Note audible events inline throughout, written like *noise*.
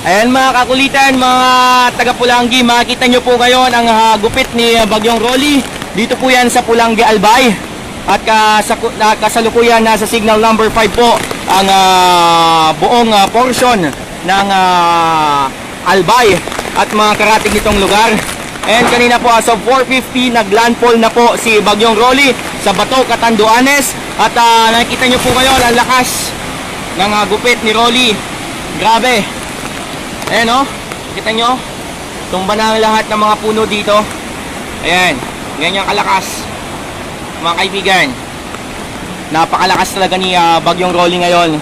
Ayan mga kakulitan, mga taga Pulanggi, makikita nyo po ngayon ang ah, gupit ni ah, Bagyong Rolly. Dito po yan sa Pulanggi Albay. At kasaku- na, kasalukuyan nasa signal number 5 po ang ah, buong ah, portion ng ah, Albay at mga karating nitong lugar. And kanina po as of 4.50 naglandfall na po si Bagyong Rolly sa Bato, Catanduanes. At ah, nakikita nyo po ngayon ang lakas ng ah, gupit ni Rolly. Grabe. Ayan o, kita nyo, tumba na lahat ng mga puno dito. Ayan, ganyan kalakas. Mga kaibigan, napakalakas talaga ni ah, Bagyong Rolly ngayon.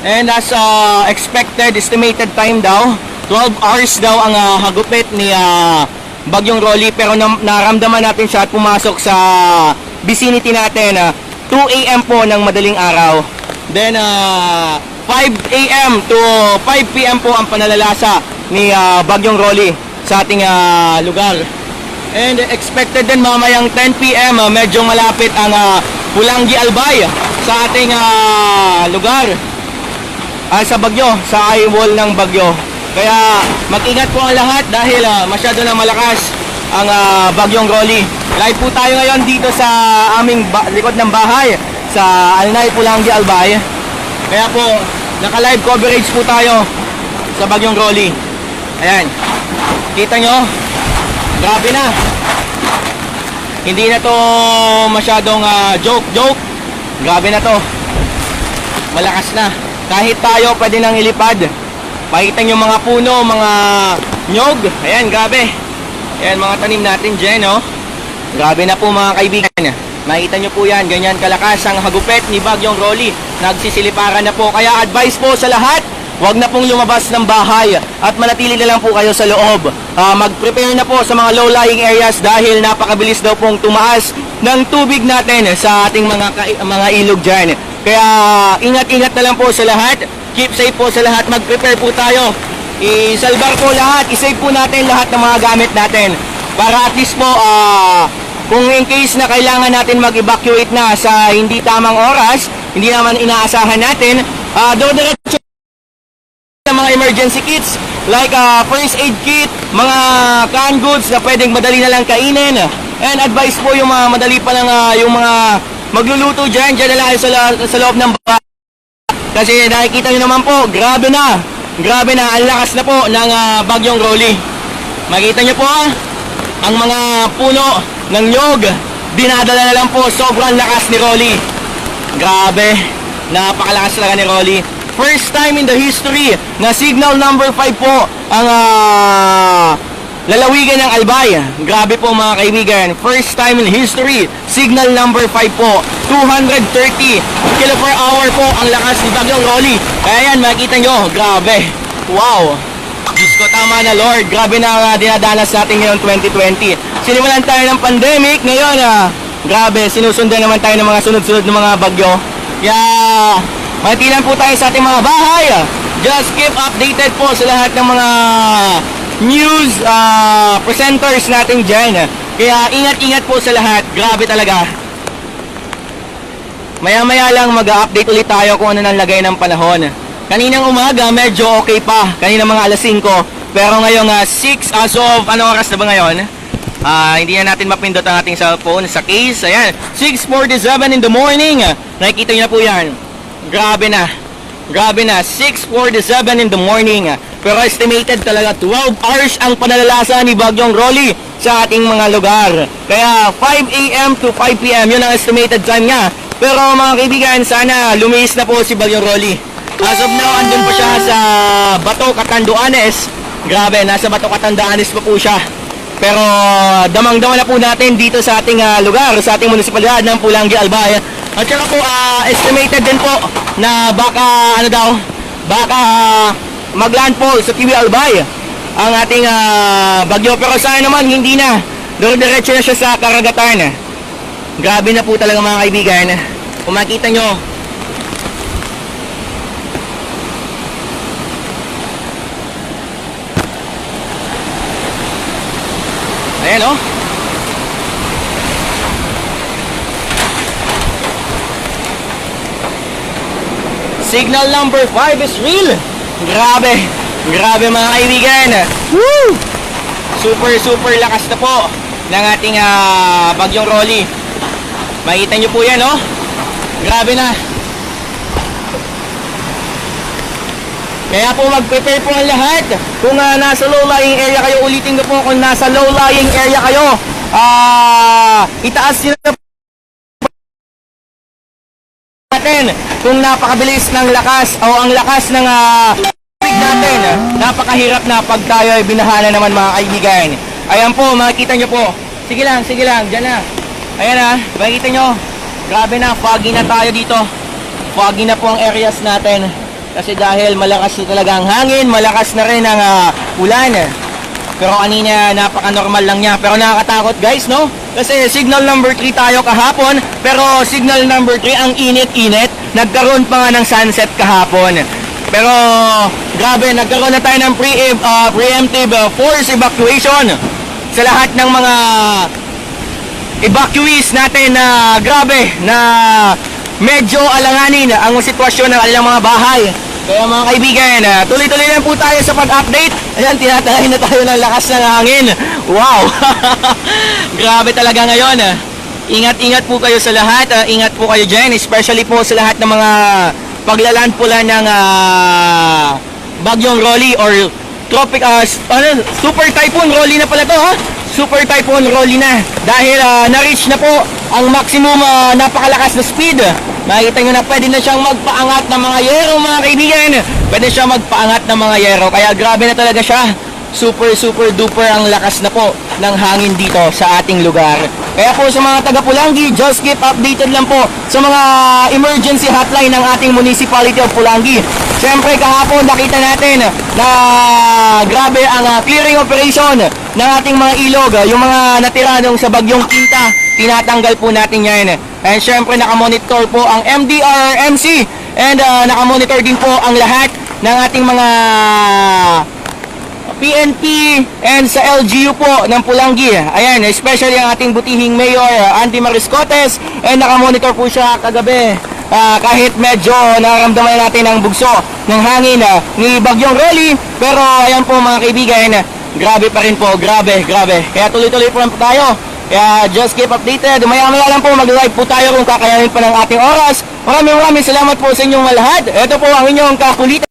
And as ah, expected, estimated time daw, 12 hours daw ang ah, hagupit ni ah, Bagyong Rolly pero nam- naramdaman natin siya at pumasok sa vicinity natin ah, 2 a.m. po ng madaling araw. Then ah, 5 a.m. to 5 p.m. po ang panalalasa ni ah, Bagyong Rolly sa ating ah, lugar. And expected din mamayang 10 p.m. ah, medyo malapit ang ah, Pulanggi Albay sa ating ah, lugar. Ah, sa bagyo, sa eye wall ng bagyo. Kaya mag-ingat po ang lahat dahil ah, masyado na malakas ang ah, bagyong Rolly. Live po tayo ngayon dito sa aming likod ng bahay sa Alnay Pulanggi Albay. Kaya po, naka-live coverage po tayo sa bagyong Rolly. Ayan. Kita nyo? Grabe na. Hindi na to masyadong ah, joke-joke. Grabe na to. Malakas na. Kahit tayo pwede nang ilipad. Pakita nyo mga puno, mga nyog. Ayan, grabe. Ayan, mga tanim natin dyan, no? Grabe na po mga kaibigan. Makita nyo po yan, ganyan kalakas ang hagupet ni Bagyong Rolly. Nagsisiliparan na po. Kaya advice po sa lahat, Huwag na pong lumabas ng bahay at manatili na lang po kayo sa loob. Ah, mag-prepare na po sa mga low-lying areas dahil napakabilis daw pong tumaas ng tubig natin sa ating mga mga ilog dyan. Kaya ingat-ingat na lang po sa lahat. Keep safe po sa lahat. Mag-prepare po tayo. I-salbar po lahat. I-save po natin lahat ng mga gamit natin. Para at least po ah, kung in case na kailangan natin mag-evacuate na sa hindi tamang oras, hindi naman inaasahan natin, ah, do-diretso ng mga emergency kits like uh, first aid kit, mga canned goods na pwedeng madali na lang kainin. And advice po yung mga madali pa lang ah, yung mga magluluto dyan, dyan na lang sa, la- sa loob ng bahay. Kasi nakikita nyo naman po, grabe na. Grabe na, ang lakas na po ng ah, bagyong Rolly. Makita nyo po ah, ang mga puno ng nyog. Dinadala na lang po, sobrang lakas ni Rolly. Grabe, napakalakas talaga ni Rolly. First time in the history na signal number 5 po ang ah, lalawigan ng Albay. Grabe po mga kaibigan. First time in history, signal number 5 po. 230 kilo per hour po ang lakas ni Bagyong Rolly. Kaya yan, makikita nyo, grabe. Wow. Diyos ko, tama na Lord. Grabe na uh, dinadanas natin ngayon 2020. Sinimulan tayo ng pandemic. Ngayon, ah, grabe, sinusundan naman tayo ng mga sunod-sunod ng mga bagyo. Kaya, manatilan po tayo sa ating mga bahay. Just keep updated po sa lahat ng mga news ah, presenters natin dyan. Kaya, ingat-ingat po sa lahat. Grabe talaga. Maya-maya lang mag-update ulit tayo kung ano nang lagay ng panahon. Kaninang umaga, medyo okay pa. Kanina mga alas 5. Pero ngayong ah, 6 as of, ano oras na ba ngayon? Ah, hindi na natin mapindot ang ating cellphone sa case. Ayan, 6.47 in the morning. Nakikita niyo na po yan. Grabe na. Grabe na, 6.47 in the morning. Pero estimated talaga 12 hours ang panalalasa ni Bagyong Rolly sa ating mga lugar. Kaya 5 a.m. to 5 p.m. yun ang estimated time niya. Pero mga kaibigan, sana lumiis na po si Bagyong Rolly. As of now, andun pa siya sa Bato, Catanduanes. Grabe, nasa Bato, Catanduanes pa po siya. Pero damang-dama na po natin dito sa ating ah, lugar, sa ating munisipalidad ng Pulanggi, Albay. At saka po, ah, estimated din po na baka, ano daw, baka ah, maglandfall sa TV Albay ang ating ah, bagyo. Pero sana naman, hindi na. Diretso na siya sa karagatan. Grabe na po talaga mga kaibigan. Kung makita nyo, Ayan oh. Signal number 5 is real. Grabe. Grabe mga kaibigan. Woo! Super, super lakas na po ng ating ah, bagyong Rolly. Makita nyo po yan, oh. Grabe na. Kaya po mag-prepare po ang lahat. Kung ah, nasa low-lying area kayo, ulitin ko po kung nasa low-lying area kayo, ah, itaas nyo na natin kung napakabilis ng lakas o ang lakas ng tubig natin. Napakahirap na pag tayo ay binahala naman mga kaibigan. Ayan po, makikita nyo po. Sige lang, sige lang, dyan na. Ayan ha, makikita nyo. Grabe na, foggy na tayo dito. Foggy na po ang areas natin. Kasi dahil malakas na talaga ang hangin, malakas na rin ang ah, ulan. Pero kanina napaka-normal lang niya. Pero nakakatakot guys, no? Kasi signal number 3 tayo kahapon. Pero signal number 3 ang init-init. Nagkaroon pa nga ng sunset kahapon. Pero grabe, nagkaroon na tayo ng pre ah, preemptive ah, force evacuation sa lahat ng mga evacuees natin na grabe na medyo alanganin ang sitwasyon ng kanilang mga bahay. Kaya mga kaibigan, ah, tuloy-tuloy lang po tayo sa pag-update. Ayan, tinatalahin na tayo ng lakas ng hangin. Wow! *laughs* grabe talaga ngayon. ah. Ingat-ingat po kayo sa lahat. ah, ingat po kayo dyan, especially po sa lahat ng mga paglaland pula ng ah, Bagyong Rolly or Tropic, s- ano, Super Typhoon Rolly na pala to ha? Super Typhoon Rolly na. Dahil ah, na-reach na po ang maximum ah, napakalakas na speed. Makikita nyo na pwede na siyang magpaangat ng mga yero mga kaibigan. Pwede siya magpaangat ng mga yero. Kaya grabe na talaga siya. Super super duper ang lakas na po ng hangin dito sa ating lugar. Kaya po sa mga taga Pulangi, just keep updated lang po sa mga emergency hotline ng ating Municipality of Pulangi. Siyempre kahapon nakita natin na grabe ang ah, clearing operation ng ating mga ilog, ah, yung mga natira nung sa bagyong Quinta, tinatanggal po natin yan. And syempre nakamonitor po ang MDRMC and ah, nakamonitor din po ang lahat ng ating mga PNP and sa LGU po ng Pulangi. Ayan, especially ang ating butihing Mayor uh, Andy Mariscotes and nakamonitor po siya kagabi. Ah, kahit medyo nararamdaman natin ang bugso ng hangin ah, ni Bagyong Rolly pero ayan po mga kaibigan grabe pa rin po grabe grabe kaya tuloy-tuloy po lang po tayo kaya just keep updated. Maya maya lang po mag-live po tayo kung kakayanin pa ng ating oras. Maraming maraming salamat po sa inyong lahat ito po ang inyong kakulitan